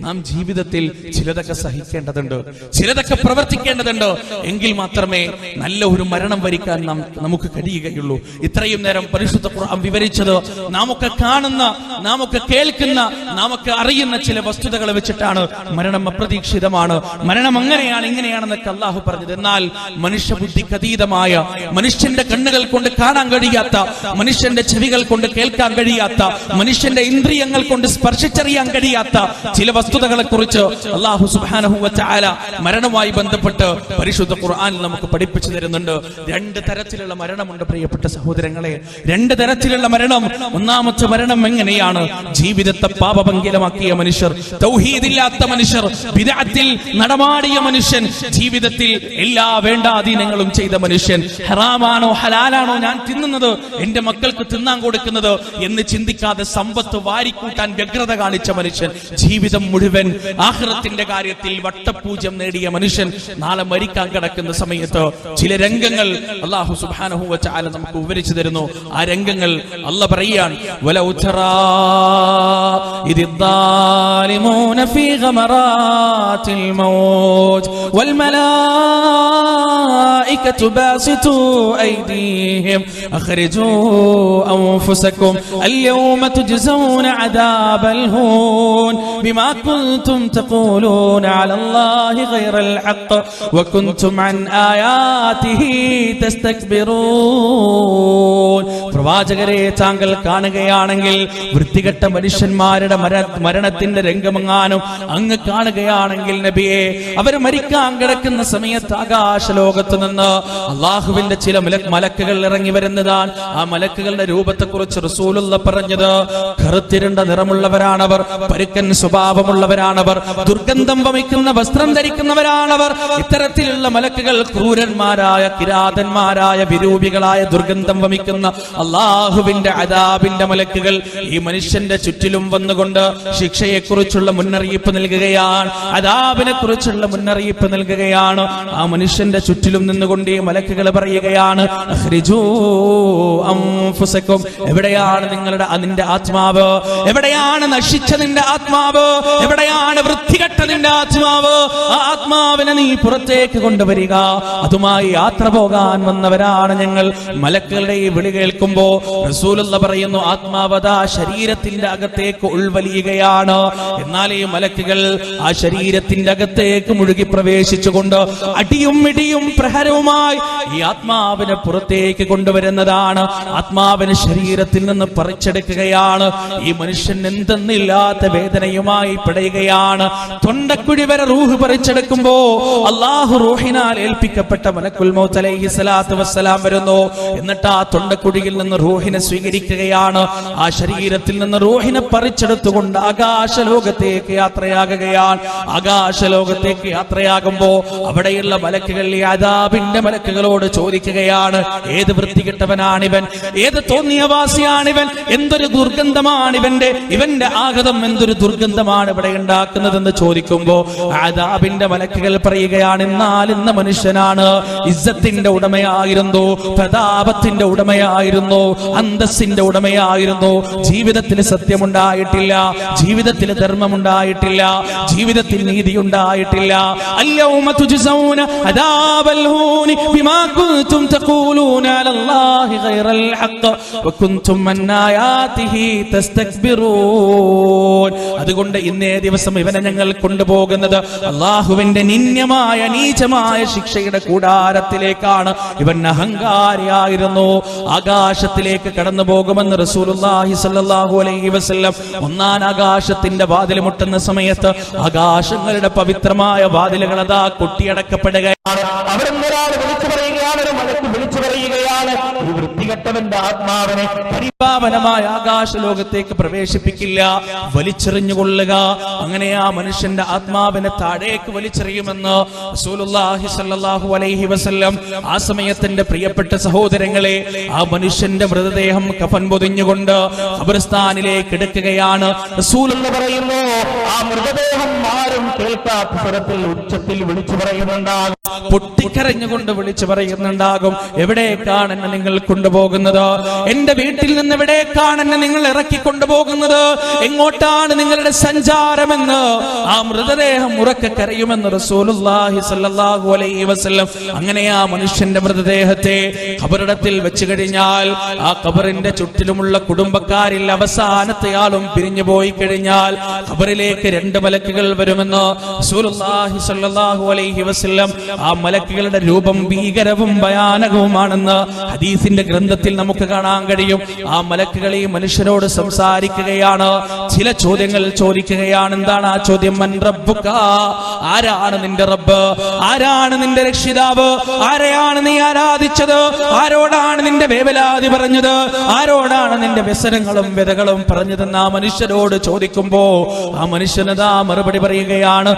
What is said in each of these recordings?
നാം ജീവിതത്തിൽ ചിലതൊക്കെ സഹിക്കേണ്ടതുണ്ട് ചിലതൊക്കെ പ്രവർത്തിക്കേണ്ടതുണ്ട്. എങ്കിൽ മാത്രമേ നല്ല ഒരു മരണം വരിക്കാൻ നാം നമുക്ക് കഴിയുകയുള്ളൂ. ഇത്രയും നേരം പരിശുദ്ധ ഖുർആൻ വിവരിച്ചത് നാം ഒക്കെ കാണുന്ന നാം ഒക്കെ കേൾക്കുന്ന നാം ഒക്കെ അറിയുന്ന ചില വസ്തുതകൾ വെച്ചിട്ടാണ് മരണം അപ്രതീക്ഷിതമാണ്. മരണം അങ്ങനെയാണ് ഇങ്ങനെയാണെന്നൊക്കെ അള്ളാഹു പറഞ്ഞത്. എന്നാൽ മനുഷ്യബുദ്ധിക്ക് അതീതമായ മനുഷ്യന്റെ കണ്ണുകൾ കൊണ്ട് കാണാൻ കഴിയാത്ത മനുഷ്യന്റെ ചെവികൾ കൊണ്ട് കേൾക്കാൻ കഴിയാത്ത മനുഷ്യന്റെ ഇന്ദ്രിയങ്ങൾ കൊണ്ട് സ്പർശിച്ചറിയാൻ കഴിയാത്ത ചില വസ്തുതകളെ കുറിച്ച് അള്ളാഹു സുബാനഹു വച്ചാല മരണവുമായി ബന്ധപ്പെട്ട് പരിശുദ്ധ ഖുർആൻ നമുക്ക് പഠിപ്പിച്ചു തരുന്നുണ്ട്. രണ്ട് തരത്തിലുള്ള മരണമുണ്ട് പ്രിയപ്പെട്ട സഹോദരങ്ങളെ. രണ്ട് തരത്തിലുള്ള മരണം. ഒന്നാമത്തെ മരണം എങ്ങനെയാണ്? ജീവിതത്തെ പാപഭംഗിലമാക്കിയ മനുഷ്യർ തൗഹീദില്ലാത്ത മനുഷ്യർ വിദാത്തിൽ നടമാടിയ മനുഷ്യൻ ജീവിതത്തിൽ എല്ലാ വേണ്ടാധീനങ്ങളും ചെയ്ത മനുഷ്യൻ ഹറാമാണോ ഹലാലാണോ ഞാൻ തിന്നുന്നത് എന്റെ മക്കൾക്ക് തിന്നാൻ കൊടുക്കുന്നത് എന്ന് ചിന്തിക്കാതെ സമ്പത്ത് വാരിക്കൂട്ടാൻ വ്യഗ്രത കാണിച്ച മനുഷ്യൻ ജീവിതം മുഴുവൻ ആഹ്റത്തിന്റെ കാര്യത്തിൽ വട്ടപൂജ്യം നേടിയ മനുഷ്യൻ നാളെ മരിക്കാൻ കിടക്കുന്ന സമയത്ത് ചില രംഗങ്ങൾ അള്ളാഹു സുബാനഹു വച്ചാല നമുക്ക് വിവരിച്ചു തരുന്നു ആ രംഗങ്ങൾ അല്ല പറയാൻ വലൗ തറാ إذ الظالمون في غمرات الموت والملائكة باسطوا أيديهم أخرجوا أنفسكم اليوم تجزون عذاب الهون بما كنتم تقولون على الله غير الحق وكنتم عن آياته تستكبرون പ്രവാചകരെ താങ്കൾ കാണുകയാണെങ്കിൽ വൃത്തികെട്ട മനുഷ്യന്മാരുടെ മര- മരണത്തിന്റെ രംഗമെങ്ങാനും അങ്ങ് കാണുകയാണെങ്കിൽ നബിയെ അവർ മരിക്കാൻ കിടക്കുന്ന സമയത്ത് ആകാശ ലോകത്ത് നിന്ന് അള്ളാഹുവിന്റെ ചില മലക്കുകൾ ഇറങ്ങി വരുന്നതാണ്. ആ മലക്കുകളുടെ രൂപത്തെ കുറിച്ച് റസൂലുള്ള പറഞ്ഞത് കറുത്തിരുണ്ട നിറമുള്ളവരാണവർ പരുക്കൻ സ്വഭാവമുള്ളവരാണവർ ദുർഗന്ധം വമിക്കുന്ന വസ്ത്രം ധരിക്കുന്നവരാണവർ ഇത്തരത്തിലുള്ള മലക്കുകൾ ക്രൂരന്മാരായ കിരാതന്മാരായ വിരൂപികളായ ദുർഗന്ധം വമിക്കുന്ന അള്ളാഹുവിന്റെ അതാബിന്റെ മലക്കുകൾ ഈ മനുഷ്യന്റെ ചുറ്റിലും വന്നുകൊണ്ട് ശിക്ഷയെക്കുറിച്ചുള്ള മുന്നറിയിപ്പ് നൽകുകയാണ് അതാബിനെ കുറിച്ചുള്ള മുന്നറിയിപ്പ് നൽകുകയാണ്. ആ മനുഷ്യന്റെ ചുറ്റിലും നിന്നുകൊണ്ട് ഈ മലക്കുകൾ പറയുകയാണ്. എവിടെയാണ് നിങ്ങളുടെ നിന്റെ ആത്മാവ് എവിടെയാണ് നശിച്ച നിന്റെ ആത്മാവ് എവിടെയാണ് വൃത്തികെട്ട നിന്റെ ആത്മാവ് ആത്മാവിനെ നീ പുറത്തേക്ക് കൊണ്ടുവരിക. അതുമായി യാത്ര പോകാൻ വന്നവരാണ് ഞങ്ങൾ. മലക്കുകളുടെ ഈ വിളി കേൾക്കുമ്പോ റസൂലുള്ള പറയുന്നു ആത്മാവത ശരീരത്തിന്റെ അകത്തേക്ക് ഉൾവലിയുകയാണ്. എന്നാൽ ഈ മലക്കുകൾ ആ ശരീരത്തിന്റെ അകത്തേക്ക് മുഴുകി പ്രവേശിച്ചുകൊണ്ട് അടിയും ഇടിയും പ്രഹരവുമായി ഈ ആത്മാവിനെ പുറത്തേക്ക് കൊണ്ടുവരുന്നതാണ്. ആത്മാവിനെ ശരീരത്തിൽ നിന്ന് പറിച്ചെടുക്കുകയാണ്. ഈ മനുഷ്യൻ എന്തെന്നില്ലാത്ത വേദനയുമായി പിടയുകയാണ്. തൊണ്ടക്കുഴി വരെ റൂഹ് പറിച്ചെടുക്കുമ്പോ അള്ളാഹു റൂഹിനാൽ ഏൽപ്പിക്കപ്പെട്ട മലക്കുൽ വസ്സലാം വരുന്നു. എന്നിട്ട് ആ തൊണ്ടക്കുഴിയിൽ നിന്ന് റൂഹിനെ സ്വീകരിക്കുകയാണ്. ആ ശരീരത്തിൽ നിന്ന് റൂഹിനെ പറിച്ചെടുത്തുകൊണ്ട് ആകാശ ലോകത്തേക്ക് യാത്രയാകുകയാണ്. ആകാശ ലോകത്തേക്ക് യാത്രയാകുമ്പോ അവിടെയുള്ള മലക്കുകൾ യാദാബിന്റെ മലക്കുകളോട് ചോദിക്കുകയാണ് ഏത് വൃത്തികെട്ടവനാണിവൻ? ഏത് തോന്നിയവാസിയാണിവൻ? എന്തൊരു ദുർഗന്ധമാണിവന്റെ? ഇവന്റെ ആഗതം എന്തൊരു ദുർഗന്ധമാണ് ഇവിടെ ഉണ്ടാക്കുന്നതെന്ന് ചോദിക്കുമ്പോ ആദാബിന്റെ മലക്കുകൾ പറയുകയാണ് എന്നാൽ മനുഷ്യനാണ്. ഇസ്സത്തിന്റെ ഉടമയായിരുന്നു പ്രതാപത്തിന്റെ ഉടമയായിരുന്നു അന്തസ്സിന്റെ ഉടമയായിരുന്നു. ജീവിതത്തിൽ സത്യമുണ്ടായിട്ടില്ല ജീവിതത്തിൽ ധർമ്മമുണ്ടായിട്ടില്ല ജീവിതത്തിൽ നീതി ഉണ്ടായിട്ടില്ല അതുകൊണ്ട് ഇന്നേ ദിവസം ഇവനെ ഞങ്ങൾ കൊണ്ടുപോകുന്നത് അള്ളാഹുവിന്റെ നിന്യമായ നീചമായ ശിക്ഷയുടെ കൂടാരത്തിലേക്കാണ്. ഇവൻ അഹങ്കാരിയായിരുന്നു. ആകാശത്തിലേക്ക് കടന്നു പോകുമെന്ന് സ്വല്ലല്ലാഹു അലൈഹി വസല്ലം ഒന്നാം ആകാശത്തിന്റെ വാതിൽ മുട്ടുന്ന സമയത്ത് ആകാശങ്ങളുടെ പവിത്രമായ വാതിലുകൾ അതാ കൊട്ടിയടക്കപ്പെടുകയാണ്. അവിടെ ഒരാൾ വിളിച്ചു പറയുകയാണ് വിളിച്ചു പറയുകയാണ്. വൃത്തികെട്ടവന്റെ ആത്മാവിനെ പരിപാവനമായ ആകാശ ലോകത്തേക്ക് പ്രവേശിപ്പിക്കില്ല. വലിച്ചെറിഞ്ഞുകൊള്ളുക. അങ്ങനെ ആ മനുഷ്യന്റെ ആത്മാവിനെ താഴേക്ക് വലിച്ചെറിയുമെന്ന് അലൈഹി വസല്ലം ആ സമയത്തിന്റെ പ്രിയപ്പെട്ട സഹോദരങ്ങളെ ആ മനുഷ്യന്റെ മൃതദേഹം കഫൻ പൊതിഞ്ഞുകൊണ്ട് ഖബർസ്ഥാനിലേക്ക് എടുക്കുകയാണ്. പറയുന്നു ആ മൃതദേഹം ആരും കേൾക്കാത്ത ഉച്ചത്തിൽ വിളിച്ചു പറയുന്നുണ്ടാകും. പൊട്ടിക്കരഞ്ഞുകൊണ്ട് വിളിച്ചു പറയുന്നുണ്ടാകും. എവിടേക്കാണ് എന്നെ നിങ്ങൾ കൊണ്ടുപോകുന്നത് കൊണ്ടുപോകുന്നത്? എന്റെ വീട്ടിൽ നിന്ന് എവിടേക്കാണ് എന്നെ നിങ്ങൾ ഇറക്കി കൊണ്ടുപോകുന്നത്? എങ്ങോട്ടാണ് നിങ്ങളുടെ സഞ്ചാരമെന്ന്? ആ മൃതദേഹം ഉറക്കെ കരയുമെന്ന് അലൈഹി വസല്ലം അങ്ങനെ ആ മനുഷ്യന്റെ മൃതദേഹത്തെ കബറിടത്തിൽ വെച്ച് കഴിഞ്ഞാൽ ആ കബറിന്റെ ചുറ്റിലുമുള്ള കുടുംബക്കാരിൽ അവസാനത്തെ ആളും പിരിഞ്ഞു പോയി കഴിഞ്ഞാൽ കബറിലേക്ക് രണ്ട് മലക്കുകൾ വരുമെന്ന് അലൈഹി വസല്ലം ആ മലക്കുകളുടെ രൂപം ഭീകരവും ഭയാനകവുമാണെന്ന് ഹദീസിന്റെ ഗ്രന്ഥത്തിൽ നമുക്ക് കാണാൻ കഴിയും. ആ മലക്കുകൾ ഈ മനുഷ്യരോട് സംസാരിക്കുകയാണ്. ചില ചോദ്യങ്ങൾ ചോദിക്കുകയാണ്. എന്താണ് ആ ചോദ്യം? മൻ റബ്ബുക്ക ആരാണ് നിന്റെ റബ്ബ്? ആരാണ് നിന്റെ രക്ഷിതാവ്? ആരെയാണ് നീ ആരാധിച്ചത്? ആരോടാണ് നിന്റെ വേവലാതി പറഞ്ഞത്? ആരോടാണ് നിന്റെ വ്യസനങ്ങളും വ്യതകളും പറഞ്ഞതെന്ന് ആ മനുഷ്യരോട് ചോദിക്കുമ്പോ ആ മനുഷ്യനതാ മറുപടി പറയുകയാണ്.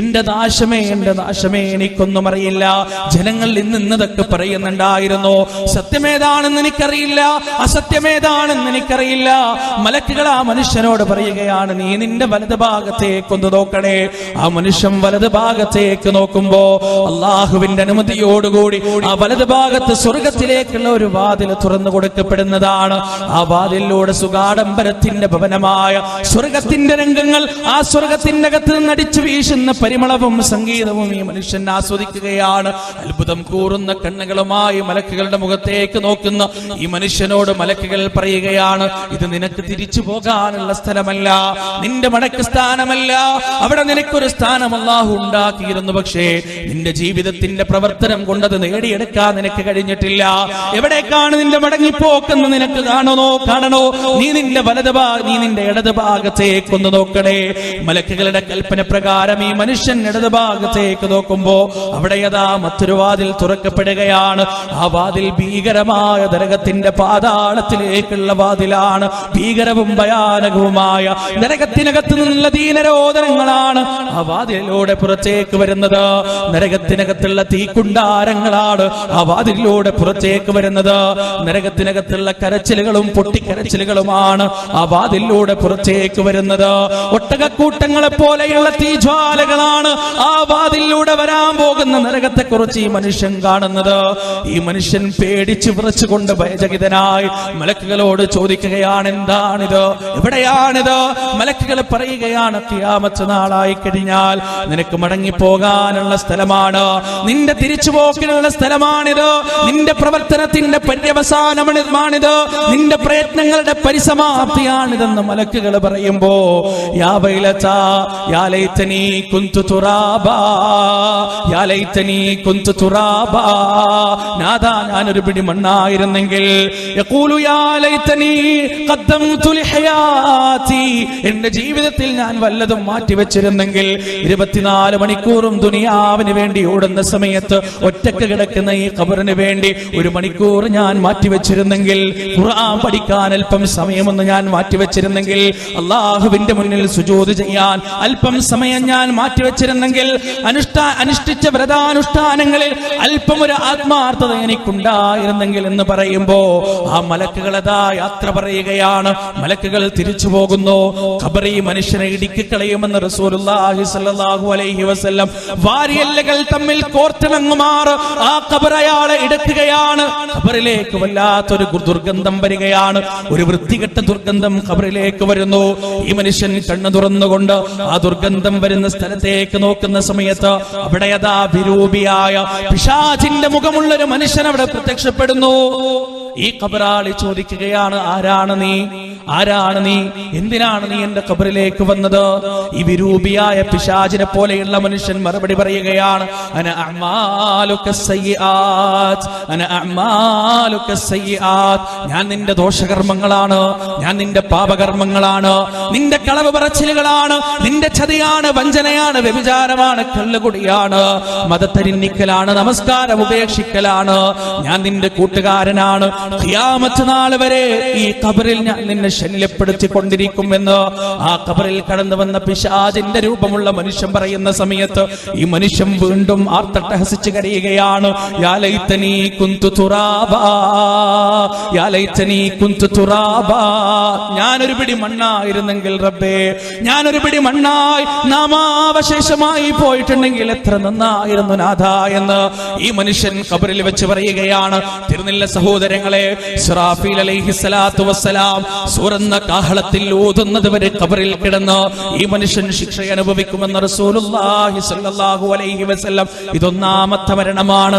എന്റെ നാശമേ എന്റെ നാശമേ എനിക്കൊന്നും അറിയില്ല. ജനങ്ങൾ ഇന്ന് ഇന്നതൊക്കെ പറയുന്നുണ്ടായിരുന്നു. സത്യമേതാണെന്ന് എനിക്കറിയില്ല. അസത്യമേതാണെന്ന് എനിക്കറിയില്ല. മലക്കുകൾ ആ മനുഷ്യനോട് പറയുകയാണ് നീ നിന്റെ വലത് ഭാഗത്തേക്കൊന്ന് നോക്കണേ. ആ മനുഷ്യൻ വലത് ഭാഗത്തേക്ക് നോക്കുമ്പോ അള്ളാഹുവിന്റെ അനുമതിയോടുകൂടി ആ വലത് ഭാഗത്ത് സ്വർഗത്തിലേക്കുള്ള ഒരു വാതിൽ തുറന്നു കൊടുക്കപ്പെടുന്നതാണ്. ആ വാതിലിലൂടെ സുഗാഡംബരത്തിന്റെ ഭവനമായ സ്വർഗത്തിന്റെ രംഗങ്ങൾ ആ സ്വർഗത്തിന്റെ അകത്ത് നിന്ന് അടിച്ചു വീശുന്ന പരിമളവും സംഗീതവും ഈ മനുഷ്യൻ ആസ്വദിക്കുകയാണ്. അത്ഭുതം കൂറുന്ന കണ്ണുകളുമായി മലക്കുകളുടെ മുഖത്തേക്ക് നോക്കുന്ന ഈ മനുഷ്യനോട് മലക്കുകൾ പറയുകയാണ് ഇത് നിനക്ക് തിരിച്ചു പോകാനുള്ള സ്ഥലമല്ല നിന്റെ മടക്ക് സ്ഥാനമല്ല. അവിടെ നിനക്കൊരു സ്ഥാനം അള്ളാഹു ഉണ്ടാക്കിയിരുന്നു. പക്ഷേ നിന്റെ ജീവിതത്തിന്റെ പ്രവർത്തനം കൊണ്ടത് നേടിയെടുക്കാൻ നിനക്ക് കഴിഞ്ഞിട്ടില്ല. എവിടേക്കാണ് നിന്റെ മടങ്ങിപ്പോക്കെന്ന് നിനക്ക് കാണണോ? കാണണോ? നീ നിന്റെ വലത് നീ നിന്റെ ഇടത് ഭാഗത്തേക്കൊന്ന് നോക്കണേ. മലക്കുകളുടെ കൽപ്പന പ്രകാരം ഈ മനുഷ്യൻ ഇടത് ഭാഗത്തേക്ക് നോക്കുമ്പോ അവിടെ യഥാ മറ്റൊരു വാതിൽ തുറക്കപ്പെടുകയാണ് ആ വാതിൽ ഭീകരമായ നരകത്തിന്റെ പാതാളത്തിലേക്കുള്ള വാതിലാണ്. ഭീകരവും ഭയാനകവുമായ നരകത്തിനകത്ത് നിന്നുള്ള ദീനരോധനങ്ങളാണ് ആ വാതിലിലൂടെ പുറത്തേക്ക് വരുന്നത്. നരകത്തിനകത്തുള്ള തീക്കുണ്ടാരങ്ങളാണ് ആ വാതിലിലൂടെ പുറത്തേക്ക് വരുന്നത്. നരകത്തിനകത്തുള്ള കരച്ചിലുകളും പൊട്ടിക്കരച്ചിലുകളുമാണ് ആ വാതിലിലൂടെ പുറത്തേക്ക് വരുന്നത്. ഒട്ടകക്കൂട്ടങ്ങളെ പോലെയുള്ള തീജ്വാലകളാണ് ആ വാതിലിലൂടെ വരാൻ പോകുന്ന നരകത്തെക്കുറിച്ച് ഈ മനുഷ്യൻ കാണുന്നത്. ഈ മനുഷ്യൻ പേടിച്ച് വിറച്ചുകൊണ്ട് ഭയചകിതനായി മലക്കുകളോട് ചോദിക്കുകയാണ് എന്താണിത് എവിടെയാണിത്? മലക്കുകൾ പറയുകയാണ് കിയാമത്ത് നാളായി കഴിഞ്ഞാൽ നിനക്ക് മടങ്ങി പോകാനുള്ള സ്ഥലമാണ്. നിന്റെ തിരിച്ചുപോക്കിനുള്ള സ്ഥലമാണിത്. നിന്റെ പ്രവർത്തനത്തിന്റെ പര്യവസാനമാണിത്. നിന്റെ പ്രയത്നങ്ങളുടെ പരിസമാപ്തിയാണിതെന്ന് മലക്കുകൾ പറയുമ്പോ യാ വൈലതാ, കുന്തു തുറാബാ, യാലൈത്തനീ കുന്തു തുറാബാ. നാഥാ ഞാനൊരു പിടി മണ്ണായിരുന്നെങ്കിൽ. എന്റെ ജീവിതത്തിൽ ഞാൻ വല്ലതും മാറ്റിവെച്ചിരുന്നെങ്കിൽ ഇരുപത്തിനാല് മണിക്കൂറും ദുനിയാവിന് വേണ്ടി ഓടുന്ന സമയത്ത് ഒറ്റയ്ക്ക് കിടക്കുന്ന ഈ കബറിന് വേണ്ടി ഒരു മണിക്കൂർ ഞാൻ മാറ്റിവെച്ചിരുന്നെങ്കിൽ ഖുർആൻ പഠിക്കാൻ അല്പം സമയമൊന്ന് ഞാൻ മാറ്റിവെച്ചിരുന്നെങ്കിൽ അള്ളാഹുവിന്റെ മുന്നിൽ സുജോത് ചെയ്യാൻ അല്പം സമയം ഞാൻ മാറ്റിവെച്ചിരുന്നെങ്കിൽ അനുഷ്ഠാ അനുഷ്ഠിച്ച വ്രതാനുഷ്ഠാനങ്ങളിൽ അല്പം ഒരു ആത്മാർത്ഥത എനിക്കുണ്ടായിരുന്നെങ്കിൽ എന്ന് പറയുമ്പോ ആ മലക്കുകളതാ യാത്ര പറയുകയാണ്. മലക്കുകൾ തിരിച്ചു പോകുന്നു. ഖബറി മനുഷ്യനെ ഇടുക്കിക്കളയുമെന്ന് റസൂലുള്ളാഹി സ്വല്ലല്ലാഹു അലൈഹി വസല്ലം വാരിയല്ലകൾ തമ്മിൽ കോർത്തിണങ്ങുമാർ ആ ഖബർ അയാളെ എടുക്കുകയാണ്. ഖബറിലേക്ക് വല്ലാത്തൊരു ദുർഗന്ധം വരികയാണ്. ഒരു വൃത്തികെട്ട ദുർഗന്ധം ഖബറിലേക്ക് വരുന്നു. ഈ മനുഷ്യൻ കണ്ണു തുറന്നുകൊണ്ട് ആ ദുർഗന്ധം വരുന്ന സ്ഥലത്തേക്ക് നോക്കുന്ന സമയത്ത് അവിടെ അതാ വിരൂപിയായ പിശാചിന്റെ മുഖമുള്ള ഒരു മനുഷ്യൻ അവിടെ പ്രത്യക്ഷപ്പെടുന്നു. ഈ കബറാളി ചോദിക്കുകയാണ് ആരാണ് നീ? ആരാണ് നീ? എന്തിനാണ് നീ എന്റെ കബറിലേക്ക് വന്നത്? ഈ വിരൂപിയായ പിശാചിനെ പോലെയുള്ള മനുഷ്യൻ മറുപടി പറയുകയാണ് ഞാൻ നിന്റെ ദോഷകർമ്മങ്ങളാണ് ഞാൻ നിന്റെ പാപകർമ്മങ്ങളാണ് നിന്റെ കളവ് പറച്ചിലുകളാണ് നിന്റെ ചതിയാണ് വഞ്ചനയാണ് വ്യഭിചാരമാണ് കല്ലുകുടിയാണ് മതത്തരിന്നിക്കലാണ് നമസ്കാരം ഉപേക്ഷിക്കലാണ്. ഞാൻ നിന്റെ കൂട്ടുകാരനാണ്. നാൾ വരെ ഈ കബറിൽ ഞാൻ നിന്നെ ശല്യപ്പെടുത്തിക്കൊണ്ടിരിക്കുമെന്ന് ആ കബറിൽ കടന്നു വന്ന പിശാജിന്റെ രൂപമുള്ള മനുഷ്യൻ പറയുന്ന സമയത്ത് ഈ മനുഷ്യൻ വീണ്ടും ആർത്തട്ടഹസിച്ച് കരയുകയാണ് യാ കുന്തു തുറാബാ കുന്തു തുറാബാ ഞാനൊരു പിടി മണ്ണായിരുന്നെങ്കിൽ റബ്ബേ ഞാനൊരു പിടി മണ്ണായി നാമാവശേഷമായി പോയിട്ടുണ്ടെങ്കിൽ എത്ര നന്നായിരുന്നു നാഥ എന്ന് ഈ മനുഷ്യൻ കബറിൽ വെച്ച് പറയുകയാണ്. തിരുനില്ല സഹോദരങ്ങളെ സിറാഫീൽ അലൈഹി സ്വലാത്തു വസ്സലാം സുറന്ന കാഹളത്തിൽ ഊതുന്നത് വരെ കബറിൽ കിടന്ന് ഈ മനുഷ്യൻ ശിക്ഷ അനുഭവിക്കുമെന്ന് റസൂലുള്ളാഹി സ്വല്ലല്ലാഹു അലൈഹി വസല്ലം ഇതൊന്നാമത്തെ മരണമാണ്.